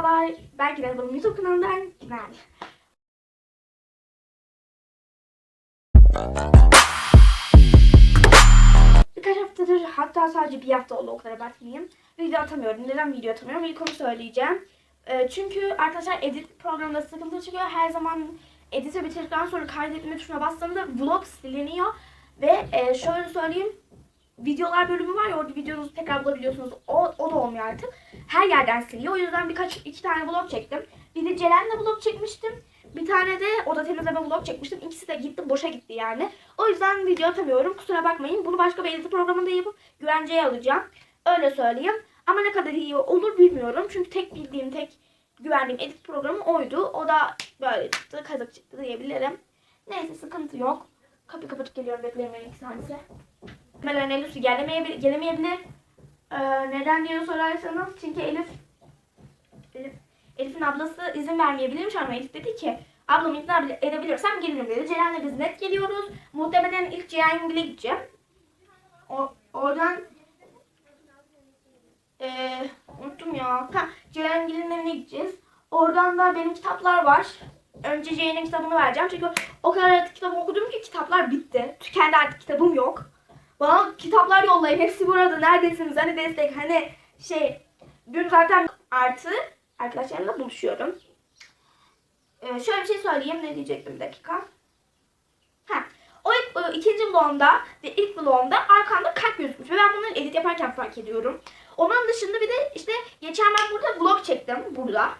Merhabalar, ben Güler Balım YouTube kanalından Güler. Birkaç haftadır, hatta sadece bir hafta oldu o kadar abartmayayım. Video atamıyorum. Neden video atamıyorum? İlk onu söyleyeceğim. Ee, çünkü arkadaşlar edit programında sıkıntı çıkıyor. Her zaman editi bitirdikten sonra kaydetme tuşuna bastığımda vlog siliniyor. Ve e, şöyle söyleyeyim. Videolar bölümü var ya orada videonuzu tekrar bulabiliyorsunuz. O, o da olmuyor artık. Her yerden siliyor. O yüzden birkaç iki tane vlog çektim. Bir de Ceren'le vlog çekmiştim. Bir tane de oda temizleme vlog çekmiştim. İkisi de gitti boşa gitti yani. O yüzden video atamıyorum. Kusura bakmayın. Bunu başka bir edit programında yapıp güvenceye alacağım. Öyle söyleyeyim. Ama ne kadar iyi olur bilmiyorum. Çünkü tek bildiğim, tek güvendiğim edit programı oydu. O da böyle çıktı, kazık çıktı diyebilirim. Neyse sıkıntı yok. Kapı kapatıp geliyorum bekleyin beni iki saniye. Muhtemelen Elif gelemeyebilir. gelemeyebilir. Ee, neden diye sorarsanız çünkü Elif, Elif Elif'in ablası izin vermeyebilirmiş ama Elif dedi ki ablamı ikna bile- edebilirsem gelirim dedi. Ceren'le biz net geliyoruz. Muhtemelen ilk Cihangil'e gideceğim. O, oradan eee unuttum ya. Ha, Cihangil'in evine gideceğiz. Oradan da benim kitaplar var. Önce Ceren'in kitabını vereceğim. Çünkü o kadar kitap okudum ki kitaplar bitti. Tükendi artık kitabım yok. Bana kitaplar yollayın. Hepsi burada. Neredesiniz? Hani destek? Hani şey. Dün zaten artı arkadaşlarımla buluşuyorum. Ee, şöyle bir şey söyleyeyim. Ne diyecektim bir dakika. Ha. O ilk, e, ikinci vlogumda ve ilk vlogumda arkamda kalp gözükmüş. Ve ben bunları edit yaparken fark ediyorum. Onun dışında bir de işte geçen ben burada vlog çektim. Burada.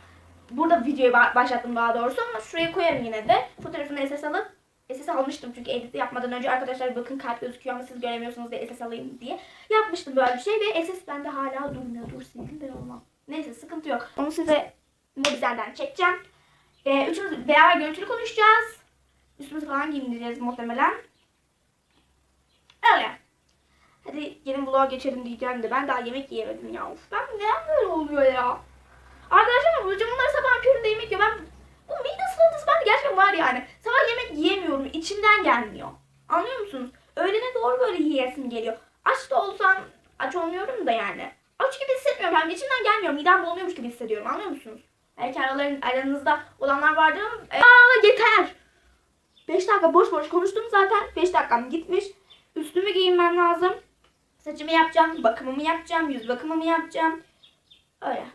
Burada videoyu ba- başlattım daha doğrusu ama şuraya koyarım yine de. Fotoğrafını SS alıp SS almıştım çünkü edit yapmadan önce arkadaşlar bakın kalp gözüküyor ama siz göremiyorsunuz diye SS alayım diye. Yapmıştım böyle bir şey ve SS bende hala durmuyor. Dur sildim ben olmam. Neyse sıkıntı yok. Onu size mobizelden çekeceğim. Ee, üçümüz beraber görüntülü konuşacağız. Üstümüzü falan giyindireceğiz muhtemelen. Öyle. Hadi gelin vloga geçelim diyeceğim de ben daha yemek yiyemedim ya. Of, ben neden böyle oluyor ya? Arkadaşlar hocam bunlar sabah köründe yemek yiyor. Ben bu bende gerçekten var yani. Sabah yemek yiyemiyorum. içimden gelmiyor. Anlıyor musunuz? Öğlene doğru böyle yiyesim geliyor. Aç da olsam aç olmuyorum da yani. Aç gibi hissetmiyorum. Yani içimden gelmiyor. Midem bulunuyormuş gibi hissediyorum. Anlıyor musunuz? Belki araların, aranızda olanlar vardır ama... Aa yeter! 5 dakika boş boş konuştum zaten. 5 dakikam gitmiş. Üstümü giyinmem lazım. Saçımı yapacağım. Bakımımı yapacağım. Yüz bakımımı yapacağım. Öyle.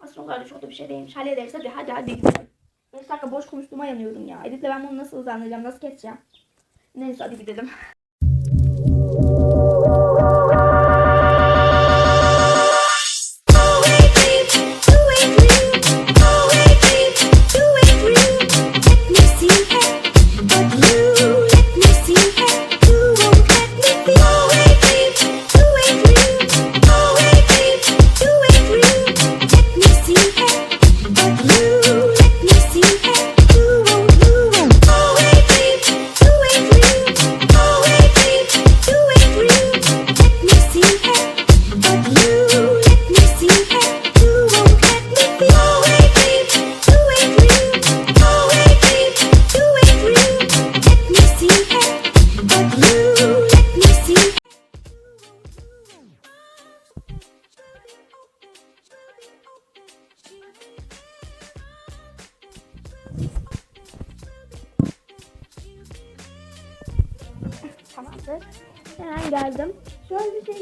Aslında o kadar da çok da bir şey değilmiş. Hallederiz hadi hadi hadi gidelim. 5 dakika boş konuştuğuma yanıyorum ya. Editle ben bunu nasıl hızlandıracağım, nasıl keseceğim? Neyse hadi gidelim.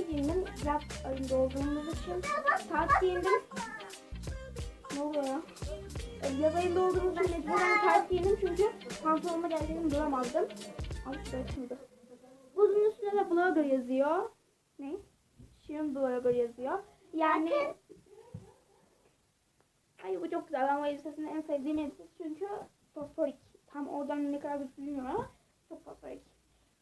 Şöyle bir giyindim. Yaz ayında olduğumuz için ters giyindim. Ne oluyor ya? Ee, Yaz ayında olduğumuz için mecburen ters giyindim çünkü pantolonuma geldiğini duramazdım. Al şurada açıldı. Bunun üstüne de blogger yazıyor. Ne? Şirin blogger yazıyor. Yani... Ay bu çok güzel. Ben bu elbisesini en sevdiğim elbisesi çünkü fosforik. Tam oradan ne kadar bilmiyorum ama çok fosforik.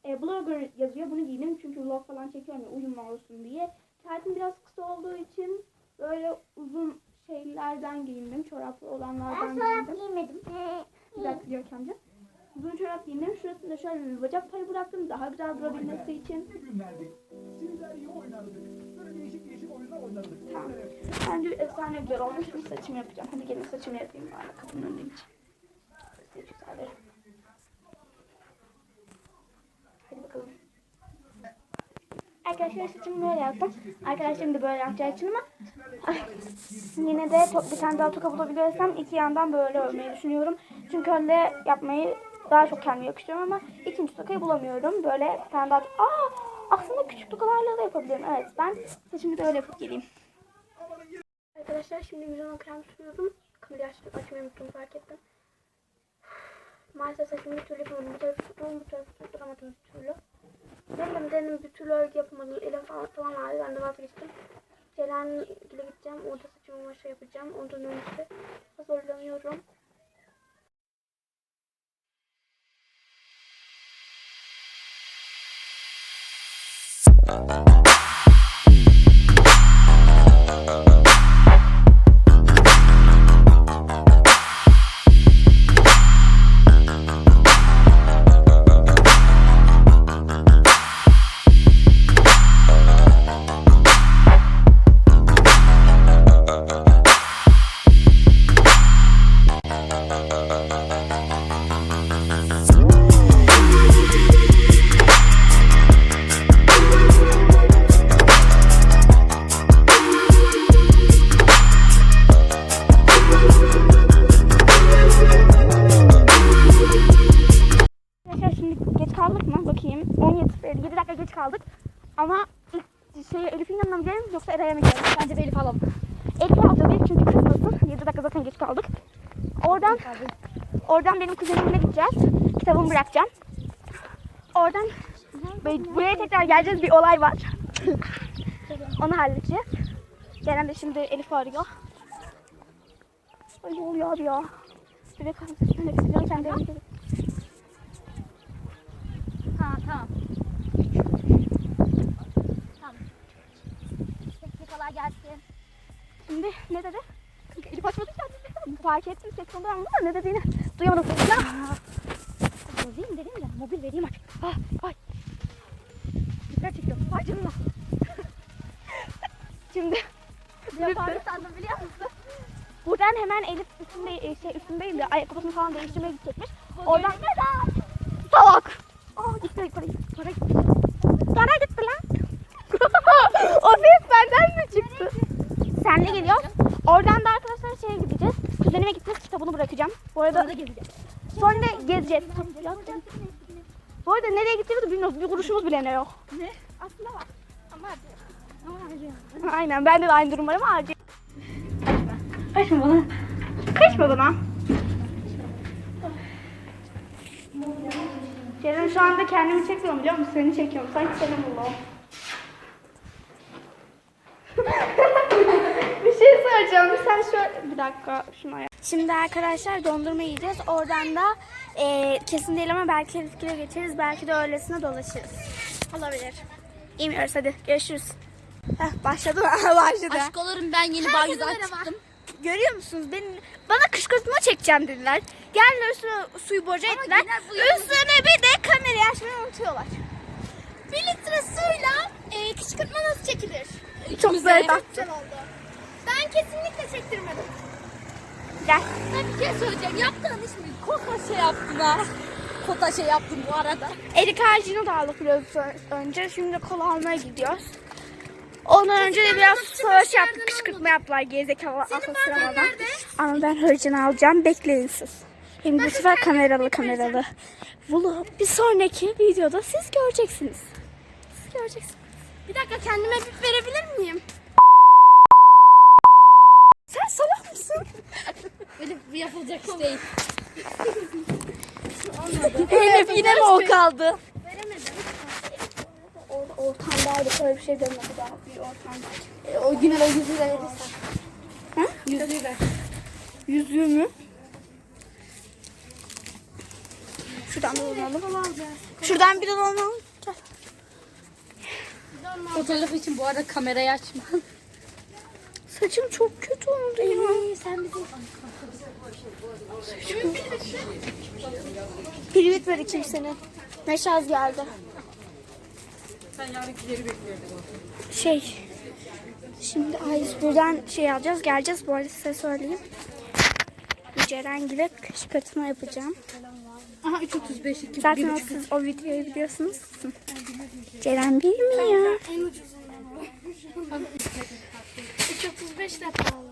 E, blogger yazıyor. Bunu giydim çünkü vlog falan çekiyorum ya uyumlu olsun diye. Taytım biraz kısa olduğu için böyle uzun şeylerden giyindim. Çoraplı olanlardan giyindim. giymedim. Bir dakika diyor amca. Uzun çorap giyindim. Şurasında şöyle bir bacak payı bıraktım. Daha güzel durabilmesi için. günlerdi. Sizler iyi oynardık. Böyle değişik değişik oyunlar oynardık. Tamam. Bence efsane güzel olmuş. Şimdi saçımı yapacağım. Hadi gelin saçımı yapayım. Bari kapının önündeyim. Size güzel. Hadi bakalım. Arkadaşlar saçımı böyle yaptım. Arkadaşlarım da böyle yapacağı için ama yine de to- bir tane daha toka bulabilirsem iki yandan böyle örmeyi düşünüyorum. Çünkü öyle yapmayı daha çok kendime yakıştırıyorum ama ikinci tokayı bulamıyorum. Böyle bir tane daha... Aa, aslında küçük tokalarla da yapabilirim. Evet ben saçımı da öyle yapıp geleyim. Arkadaşlar şimdi yüzüme krem sürüyorum. Kamerayı açtım, açmayı unuttum fark ettim. Maalesef saçımı bir türlü yapamadım. Bu tarafı tuttum, bu tarafı tutturamadım bir türlü. Denedim denedim bir türlü örgü yapamadım. Elim falan, falan ağrıyor. Ben de vazgeçtim. Ceren'le gideceğim. Orada saçımı maşa yapacağım. Ondan önce hazırlanıyorum. Arkadaşlar şey Elif'in yanına mı gidelim yoksa Eray'a mı gidelim? Bence bir Elif alalım. Elif'i ilk çünkü kızmasın. 7 dakika zaten geç kaldık. Oradan oradan benim kuzenimle gideceğiz. Kitabımı bırakacağım. Oradan böyle buraya tekrar geleceğiz. Bir olay var. Onu halledeceğiz. Ceren de şimdi Elif arıyor. Ay ne oluyor abi ya? Bebek istiyorum sen de Elif'i- Ha. Tamam. Kolay gelsin. Şimdi ne dedi? Kanka Elif açmadı ki. Fark ettim ses tonundan anladım ama ne dediğini duyamadım. Ya. Bozayım dedim de mobil vereyim artık. Ah, ay. Dikkat çekiyorum. Ay canına. Şimdi Yaparım sandım biliyor musun? buradan hemen Elif üstünde, e, şey, üstündeyim de ayakkabısını falan değiştirmeye gidecekmiş. Oradan salak. Aa gitti para. Para gitti. Para gitti lan. o ses benden mi çıktı? Senle geliyor. Oradan da arkadaşlar şeye gideceğiz. Kuzenime gideceğiz. Kitabını bırakacağım. Bu arada Sonra gezeceğiz. Sonra da gezeceğiz. Bu arada nereye gittiğimizi bilmiyoruz. Bir kuruşumuz bile ne yok. Ne? Aslında var. Ama hadi. Aynen. Bende de aynı durum var ama acil. Kaçma bana. Kaçma bana. Ceren şu anda kendimi çekmiyorum biliyor musun? Seni çekiyorum. Sanki seni buldum. bir şey söyleyeceğim. Sen şöyle... Bir dakika şuna yap. Şimdi arkadaşlar dondurma yiyeceğiz. Oradan da e, kesin değil ama belki Elif'le geçeriz. Belki de öylesine dolaşırız. Olabilir. İmiyoruz hadi. Görüşürüz. Heh, başladı mı? başladı. Aşk olurum ben yeni banyodan çıktım. Görüyor musunuz? Benim, bana kışkırtma çekeceğim dediler. Geldiler üstüne suyu boca ettiler. bu Üstüne bir de kamerayı açmayı unutuyorlar. Bir litre suyla e, kışkırtma nasıl çekilir? Çok güzel taktı. Güzel oldu. Ben kesinlikle çektirmedim. Gel. Ben bir şey söyleyeceğim. Yaptığın iş mi? Kota şey yaptın ha. Kota şey yaptın bu arada. Erik ağacını da aldık biraz önce. Şimdi kola almaya gidiyoruz. Ondan önce de biraz savaş yaptık. Kışkırtma yaptılar gerizekalı akıl sıramadan. Ama ben hırcını alacağım. Bekleyin siz. Hem bu sefer kameralı kameralı. Bunu bir sonraki videoda siz göreceksiniz. Siz göreceksiniz. Bir dakika kendime bir verebilir miyim? Sen Böyle bir yapılacak iş değil. Elif yine mi o kaldı? Veremedim. Orada ortamdaydı. Böyle bir şey demedi daha. Bir ortamdaydı. E, o gün o yüzü verirsen. Ha? Yüzüğü ver. Yüzüğü mü? Şuradan bir dolanalım. Şuradan bir dolanalım. Gel. Fotoğraf için bu arada kamerayı açma. Saçım çok kötü oldu ya. sen bizim... Pil bitmedi kimsenin. Ne şarj geldi. Sen yarınkileri bekliyordun. Şey. Şimdi A101'den şey alacağız. Geleceğiz. Bu arada size söyleyeyim. Ceren gibi kışkırtma yapacağım. Aha 3.35 2 Zaten o siz o videoyu biliyorsunuz. Ceren bilmiyor. En ucuzundan al. 335 de pahalı.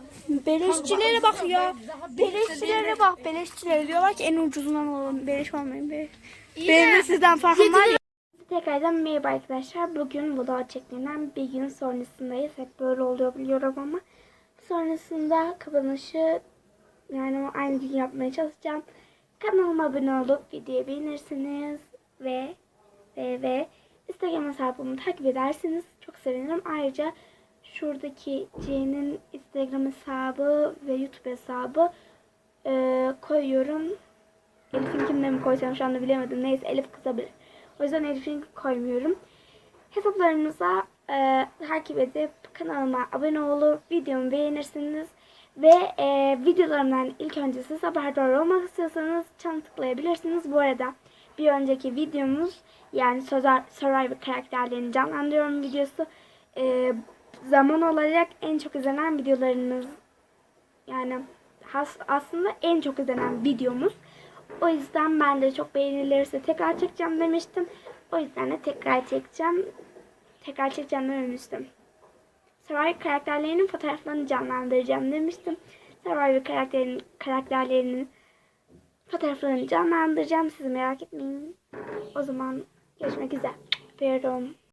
Beleşçilere bak ya. Beleşçilere bak. Beleşçilere diyorlar ki en ucuzundan alalım. Beleş olmayın be. Benim de sizden farkım var ya. Tekrardan merhaba arkadaşlar. Bugün vlog çektiğinden bir gün sonrasındayız. Hep böyle oluyor biliyorum ama. Sonrasında kapanışı yani aynı gün yapmaya çalışacağım. Kanalıma abone olup videoyu beğenirsiniz ve ve ve Instagram hesabımı takip ederseniz çok sevinirim. Ayrıca şuradaki C'nin Instagram hesabı ve YouTube hesabı e, koyuyorum. Elif'inkini mi koysam şu anda bilemedim. Neyse Elif kızabilir. O yüzden Elif'in koymuyorum. Hesaplarımıza e, takip edip kanalıma abone olup videomu beğenirsiniz. Ve e, videolarımdan ilk önce siz haberdar olmak istiyorsanız çan tıklayabilirsiniz. Bu arada bir önceki videomuz yani Survivor karakterlerini canlandırıyorum videosu. E, zaman olarak en çok izlenen videolarımız yani has, aslında en çok izlenen videomuz. O yüzden ben de çok beğenilirse tekrar çekeceğim demiştim. O yüzden de tekrar çekeceğim. Tekrar çekeceğim demiştim. Survivor karakterlerinin fotoğraflarını canlandıracağım demiştim. Survivor karakterinin, karakterlerinin fotoğraflarını canlandıracağım. Siz merak etmeyin. O zaman görüşmek üzere. Öpüyorum.